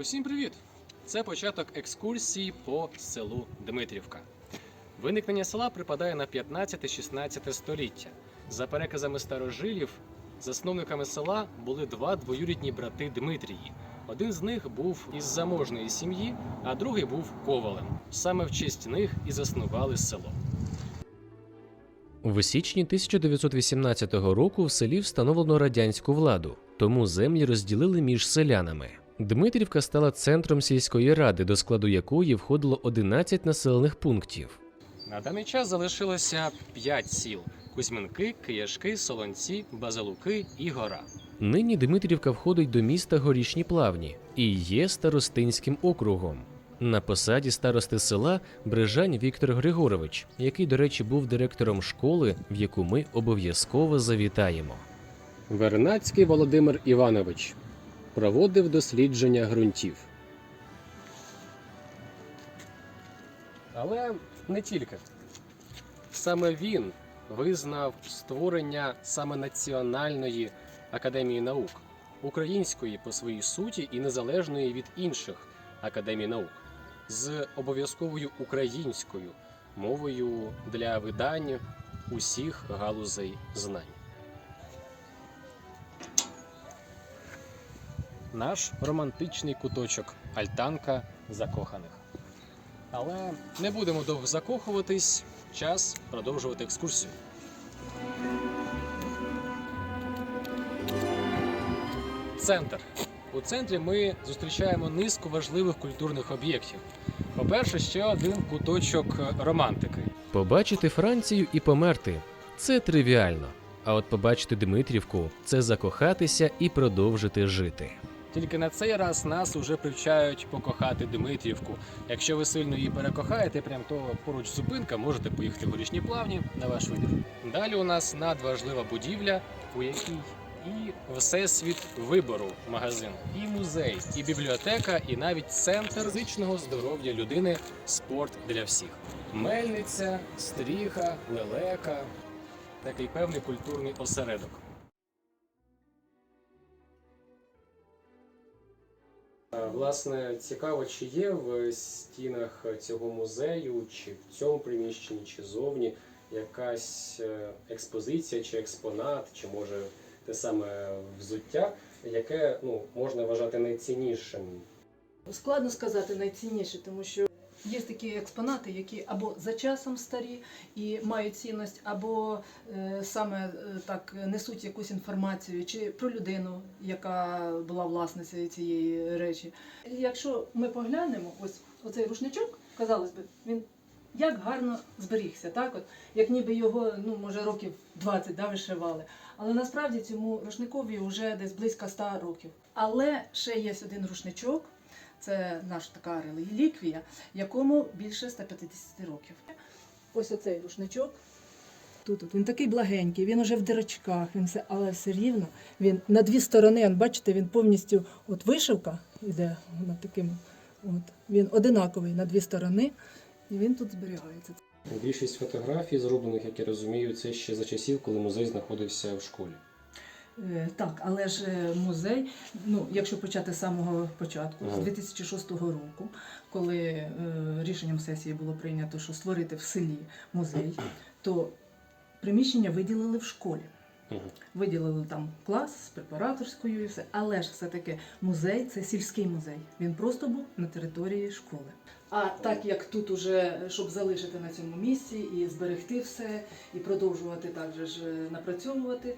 Усім привіт! Це початок екскурсії по селу Дмитрівка. Виникнення села припадає на 15-16 століття. За переказами старожилів, засновниками села були два двоюрідні брати Дмитрії. Один з них був із заможної сім'ї, а другий був ковалем. Саме в честь них і заснували село. В січні 1918 року в селі встановлено радянську владу, тому землі розділили між селянами. Дмитрівка стала центром сільської ради, до складу якої входило 11 населених пунктів. На даний час залишилося 5 сіл: Кузьминки, Кияшки, Солонці, Базилуки і Гора. Нині Дмитрівка входить до міста Горішні Плавні і є старостинським округом. На посаді старости села Брижань Віктор Григорович, який, до речі, був директором школи, в яку ми обов'язково завітаємо. Вернацький Володимир Іванович проводив дослідження ґрунтів. Але не тільки. Саме він визнав створення саме Національної академії наук, української по своїй суті і незалежної від інших академій наук, з обов'язковою українською мовою для видань усіх галузей знань. Наш романтичний куточок Альтанка закоханих. Але не будемо довго закохуватись, час продовжувати екскурсію. Центр. У центрі ми зустрічаємо низку важливих культурних об'єктів. По-перше, ще один куточок романтики. Побачити Францію і померти це тривіально. А от побачити Дмитрівку це закохатися і продовжити жити. Тільки на цей раз нас уже привчають покохати Дмитрівку. Якщо ви сильно її перекохаєте, прям то поруч зупинка, можете поїхати в горішні плавні на ваш вибір. Далі у нас надважлива будівля, у якій і всесвіт вибору магазин, і музей, і бібліотека, і навіть центр фізичного здоров'я людини спорт для всіх. Мельниця, стріха, лелека такий певний культурний осередок. Власне, цікаво, чи є в стінах цього музею, чи в цьому приміщенні, чи зовні якась е, експозиція, чи експонат, чи може те саме взуття, яке ну, можна вважати найціннішим. Складно сказати найцінніше, тому що є такі експонати, які або за часом старі і мають цінність, або е, саме е, так несуть якусь інформацію чи про людину, яка була власницею цієї речі. Якщо ми поглянемо, ось оцей рушничок, казалось би, він як гарно зберігся, так от як ніби його ну може років 20 да, вишивали. Але насправді цьому рушникові вже десь близько 100 років. Але ще є один рушничок. Це наша така реліквія, якому більше 150 років. Ось оцей рушничок. Тут він такий благенький, він уже в дирочках, він все, але все рівно. Він на дві сторони, бачите, він повністю от вишивка йде вона таким. От, він одинаковий на дві сторони, і він тут зберігається. Більшість фотографій, зроблених, як я розумію, це ще за часів, коли музей знаходився в школі. Е, Так, але ж е, музей, ну якщо почати з самого початку, з 2006 року, коли е, рішенням сесії було прийнято, що створити в селі музей, то приміщення виділили в школі. Виділили там клас з препараторською і все. Але ж все-таки музей це сільський музей. Він просто був на території школи. А так як тут уже, щоб залишити на цьому місці і зберегти все, і продовжувати так же ж е, напрацьовувати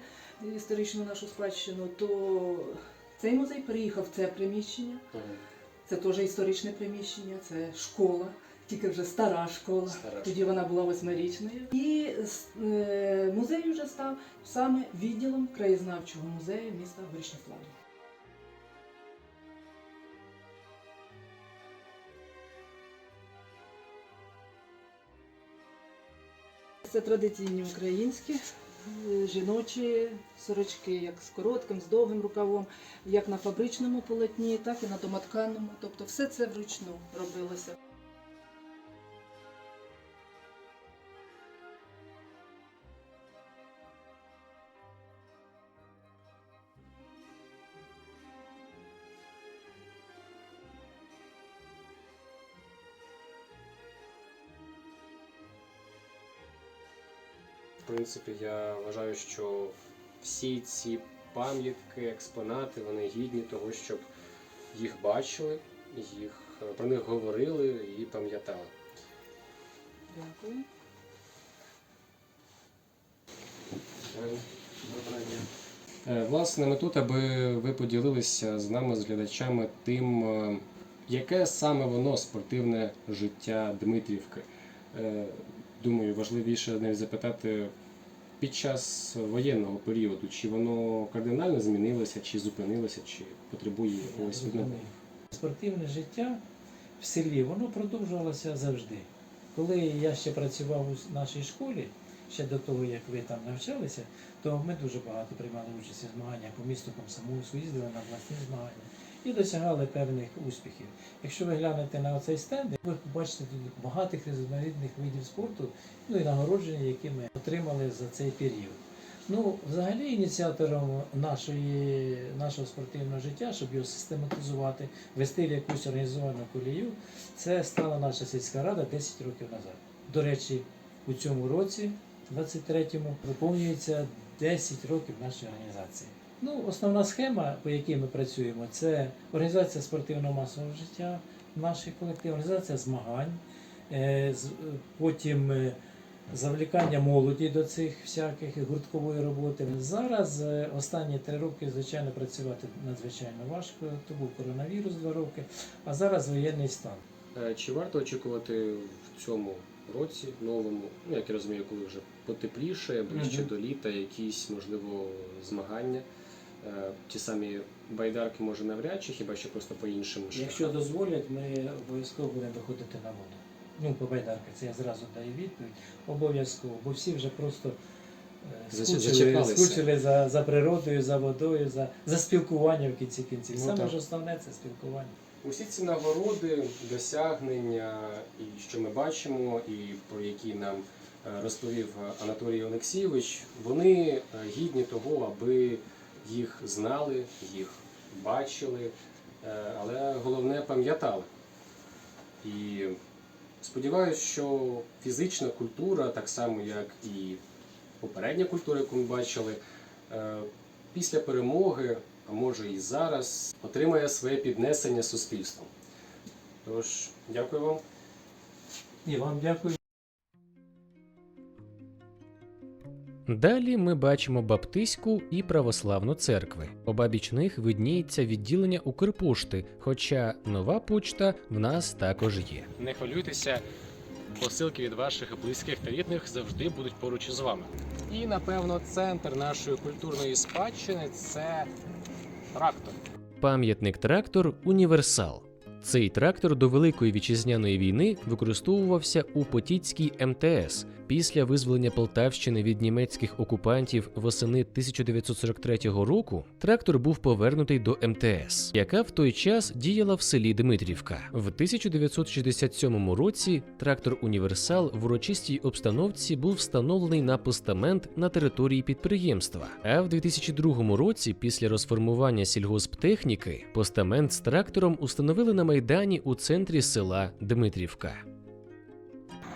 історичну нашу спадщину, то цей музей переїхав в це приміщення. Це теж історичне приміщення, це школа, тільки вже стара школа. Стара Тоді вона була восьмирічною. І е, музей вже став саме відділом краєзнавчого музею міста Горішні Це традиційні українські жіночі сорочки, як з коротким, з довгим рукавом, як на фабричному полотні, так і на домотканому. Тобто все це вручну робилося. Принципі, я вважаю, що всі ці пам'ятки, експонати, вони гідні того, щоб їх бачили, їх е, про них говорили і пам'ятали. Дякую. Е, Власне, ми тут, аби ви поділилися з нами, з глядачами, тим, е, яке саме воно спортивне життя Дмитрівки. Е, Думаю, важливіше навіть запитати під час воєнного періоду, чи воно кардинально змінилося, чи зупинилося, чи потребує якогось відновлення. Спортивне життя в селі воно продовжувалося завжди. Коли я ще працював у нашій школі, ще до того, як ви там навчалися, то ми дуже багато приймали участь у змаганнях по місту Комсомольську, їздили на обласні змагання і досягали певних успіхів. Якщо ви глянете на оцей стенд, ви побачите тут багатих різноманітних видів спорту, ну і нагородження, які ми отримали за цей період. Ну, взагалі, ініціатором нашої, нашого спортивного життя, щоб його систематизувати, вести в якусь організовану колію, це стала наша сільська рада 10 років назад. До речі, у цьому році, 23-му, виповнюється 10 років нашої організації. Ну, основна схема, по якій ми працюємо, це організація спортивного масового життя, наш колектив, організація змагань, е, потім е, завлікання молоді до цих всяких гурткової роботи. Зараз е, останні три роки, звичайно, працювати надзвичайно важко. То був коронавірус два роки, а зараз воєнний стан. Чи варто очікувати в цьому році новому, ну як я розумію, коли вже потепліше, ближче Мгм. до літа, якісь можливо змагання? Е, Ті самі байдарки може навряд чи хіба що просто по іншим Якщо дозволять, ми обов'язково будемо виходити на воду. Ну, по байдарках, це я зразу даю відповідь. Обов'язково, бо всі вже просто е, скучили, скучили за, за природою, за водою, за, за спілкуванням в кінці кінців. Ну, Саме так. ж основне це спілкування. Усі ці нагороди, досягнення, і що ми бачимо, і про які нам е, розповів Анатолій Олексійович, вони гідні того, аби їх знали, їх бачили, е, але головне пам'ятали. І сподіваюся, що фізична культура, так само як і попередня культура, яку ми бачили, е, після перемоги, а може і зараз, отримає своє піднесення суспільством. Тож, дякую вам. І вам дякую. Далі ми бачимо баптистську і православну церкви. Обабіч них видніється відділення Укрпошти, хоча нова почта в нас також є. Не хвилюйтеся, посилки від ваших близьких та рідних завжди будуть поруч із вами. І напевно центр нашої культурної спадщини це трактор. Пам'ятник трактор Універсал. Цей трактор до Великої вітчизняної війни використовувався у Потіцькій МТС. Після визволення Полтавщини від німецьких окупантів восени 1943 року трактор був повернутий до МТС, яка в той час діяла в селі Дмитрівка. В 1967 році трактор Універсал в урочистій обстановці був встановлений на постамент на території підприємства. А в 2002 році, після розформування сільгосптехніки, постамент з трактором установили на майдані у центрі села Дмитрівка.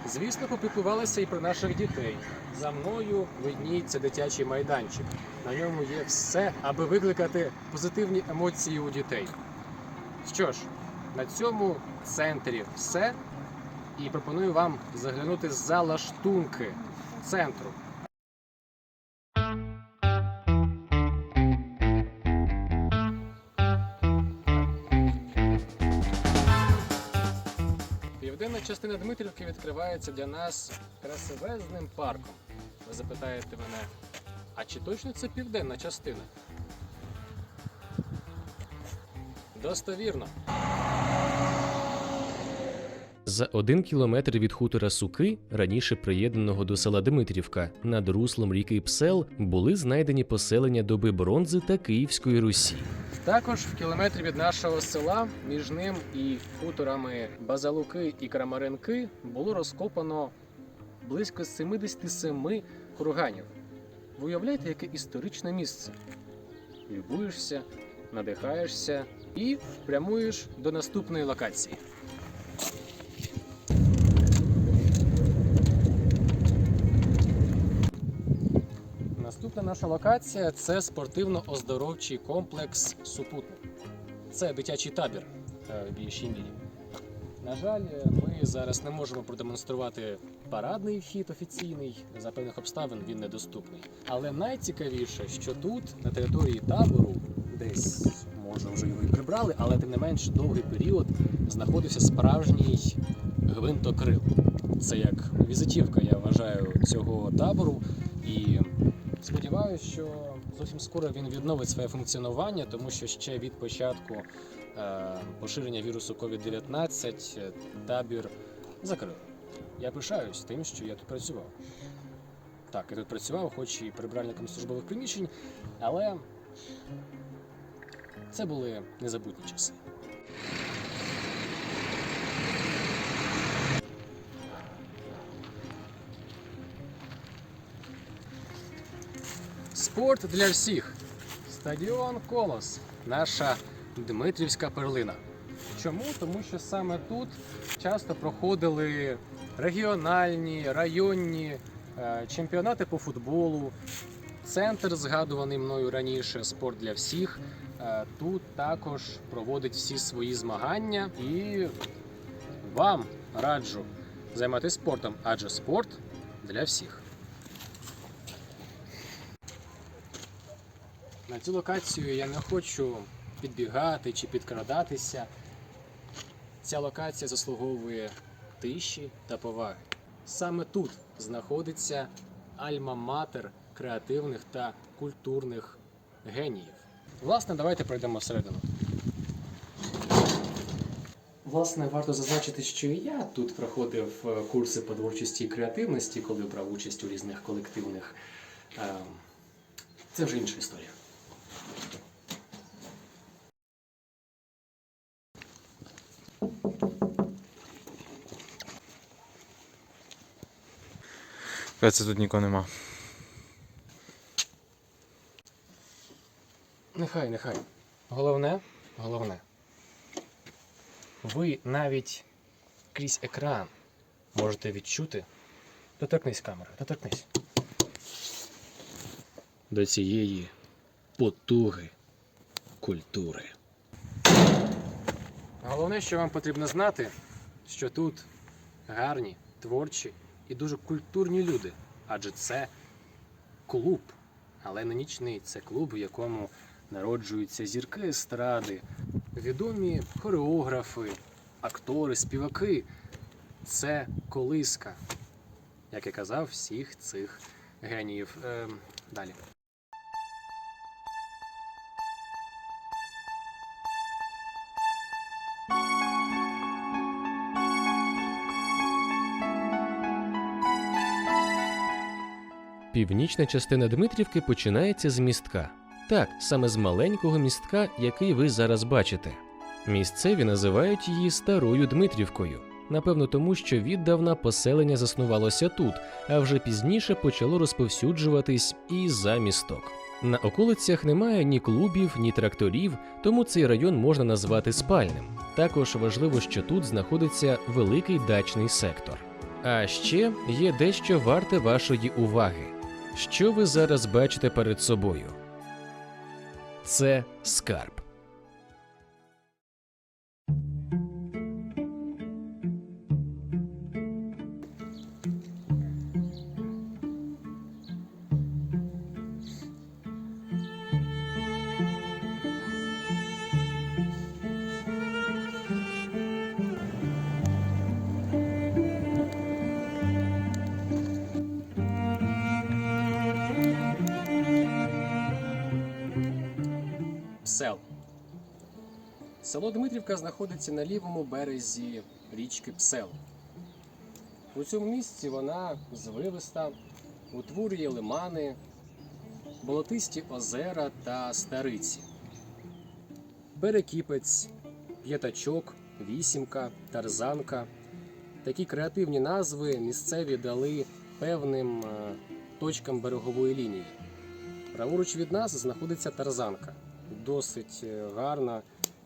Звісно, попіклувалися і про наших дітей. За мною видніється дитячий майданчик. На ньому є все, аби викликати позитивні емоції у дітей. Що ж, на цьому центрі все. І пропоную вам заглянути за лаштунки центру. Частина Дмитрівки відкривається для нас красивезним парком. Ви запитаєте мене, а чи точно це південна частина? Достовірно. За один кілометр від хутора Суки, раніше приєднаного до села Дмитрівка, над руслом ріки Псел були знайдені поселення доби бронзи та Київської Русі. Також в кілометрі від нашого села, між ним і хуторами Базалуки і Крамаренки, було розкопано близько 77 курганів. Ви уявляєте, яке історичне місце? Любуєшся, надихаєшся і прямуєш до наступної локації. Наша локація це спортивно-оздоровчий комплекс Супутник. Це дитячий табір е, в більшій мірі. На жаль, е, ми зараз не можемо продемонструвати парадний вхід офіційний. За певних обставин він недоступний. Але найцікавіше, що тут, на території табору, десь може вже його і прибрали, але тим не менш довгий період знаходився справжній гвинтокрил. Це як візитівка, я вважаю, цього табору. І сподіваюся, що зовсім скоро він відновить своє функціонування, тому що ще від початку е, поширення вірусу COVID-19 е, табір закрили. Я пишаюсь тим, що я тут працював. Так, я тут працював, хоч і прибиральником службових приміщень, але це були незабутні часи. Спорт для всіх. Стадіон Колос. Наша Дмитрівська перлина. Чому? Тому що саме тут часто проходили регіональні, районні е, чемпіонати по футболу. Центр, згадуваний мною раніше, спорт для всіх. е, Тут також проводить всі свої змагання і вам раджу займатися спортом, адже спорт для всіх. На цю локацію я не хочу підбігати чи підкрадатися. Ця локація заслуговує тиші та поваги. Саме тут знаходиться альма-матер креативних та культурних геніїв. Власне, давайте пройдемо всередину. Власне, варто зазначити, що і я тут проходив е, курси по творчості і креативності, коли брав участь у різних колективних. ем, Це вже інша історія. Це тут нікого нема. Нехай, нехай. Головне, головне. Ви навіть крізь екран можете відчути. Доторкнись камера, доторкнись. До цієї потуги культури. Головне, що вам потрібно знати, що тут гарні, творчі і дуже культурні люди. Адже це клуб, але не нічний. Це клуб, в якому народжуються зірки естради, відомі хореографи, актори, співаки. Це колиска, як я казав, всіх цих геніїв. Е, далі. Північна частина Дмитрівки починається з містка. Так, саме з маленького містка, який ви зараз бачите. Місцеві називають її Старою Дмитрівкою. Напевно, тому що віддавна поселення заснувалося тут, а вже пізніше почало розповсюджуватись і за місток. На околицях немає ні клубів, ні тракторів, тому цей район можна назвати спальним. Також важливо, що тут знаходиться великий дачний сектор. А ще є дещо варте вашої уваги. Що ви зараз бачите перед собою? Це скарб. Псел. Село Дмитрівка знаходиться на лівому березі річки Псел. У цьому місці вона звивиста, утворює лимани, болотисті озера та стариці. Берекіпець, п'ятачок, вісімка, тарзанка. Такі креативні назви місцеві дали певним е, точкам берегової лінії. Праворуч від нас знаходиться тарзанка, досить е, гарна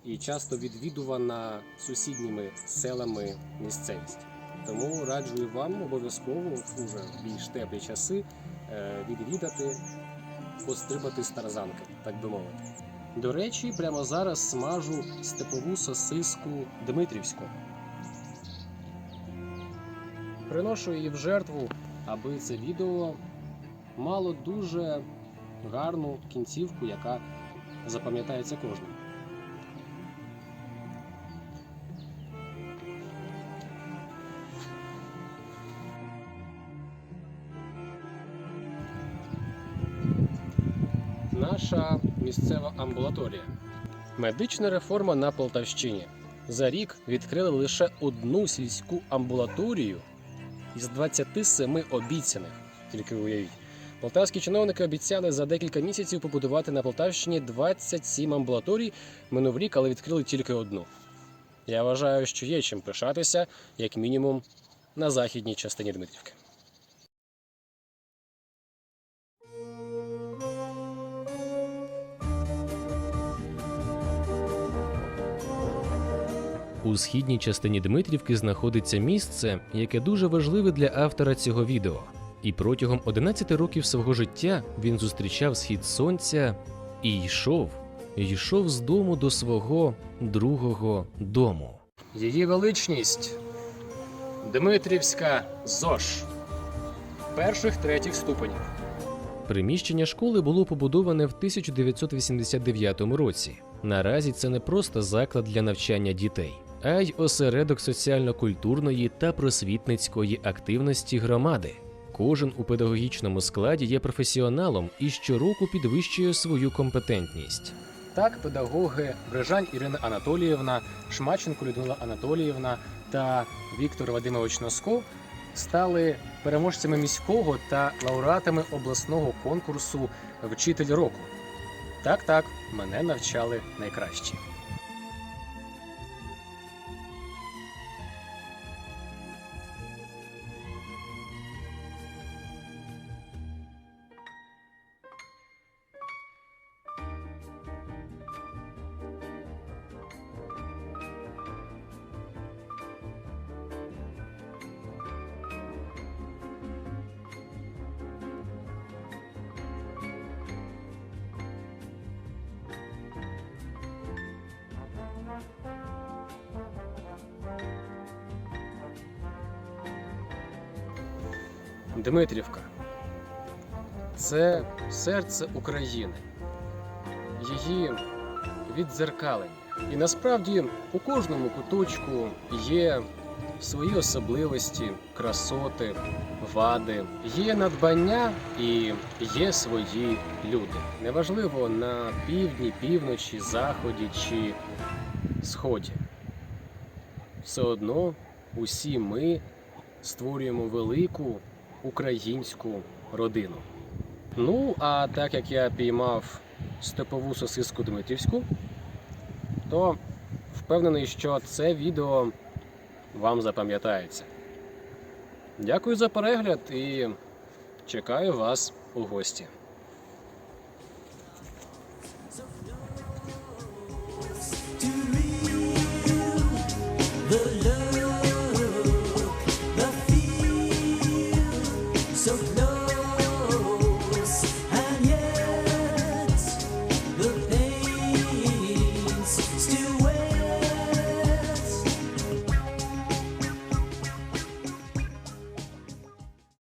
і часто відвідувана сусідніми селами місцевість. Тому раджу вам обов'язково уже в більш теплі часи е, відвідати пострибати з тарзанки, так би мовити. До речі, прямо зараз смажу степову сосиску Дмитрівську. Приношу її в жертву, аби це відео мало дуже гарну кінцівку, яка запам'ятається кожному. Наша місцева амбулаторія. Медична реформа на Полтавщині. За рік відкрили лише одну сільську амбулаторію із 27 обіцяних. Тільки уявіть. Полтавські чиновники обіцяли за декілька місяців побудувати на Полтавщині 27 амбулаторій. Минув рік, але відкрили тільки одну. Я вважаю, що є чим пишатися, як мінімум, на західній частині Дмитрівки. У східній частині Дмитрівки знаходиться місце, яке дуже важливе для автора цього відео. І протягом 11 років свого життя він зустрічав схід сонця і йшов, йшов з дому до свого другого дому. Її величність Дмитрівська ЗОЖ перших третіх ступенів. Приміщення школи було побудоване в 1989 році. Наразі це не просто заклад для навчання дітей, а й осередок соціально-культурної та просвітницької активності громади. Кожен у педагогічному складі є професіоналом і щороку підвищує свою компетентність. Так, педагоги Брижань Ірина Анатоліївна, Шмаченко Людмила Анатоліївна та Віктор Вадимович Носков стали переможцями міського та лауреатами обласного конкурсу Вчитель року. Так, так, мене навчали найкращі. Дмитрівка це серце України, її віддзеркалення. І насправді у кожному куточку є свої особливості, красоти, вади, є надбання і є свої люди. Неважливо на півдні, півночі, заході чи сході. Все одно усі ми створюємо велику українську родину. Ну, а так як я піймав степову сосиску Дмитрівську, то впевнений, що це відео вам запам'ятається. Дякую за перегляд і чекаю вас у гості.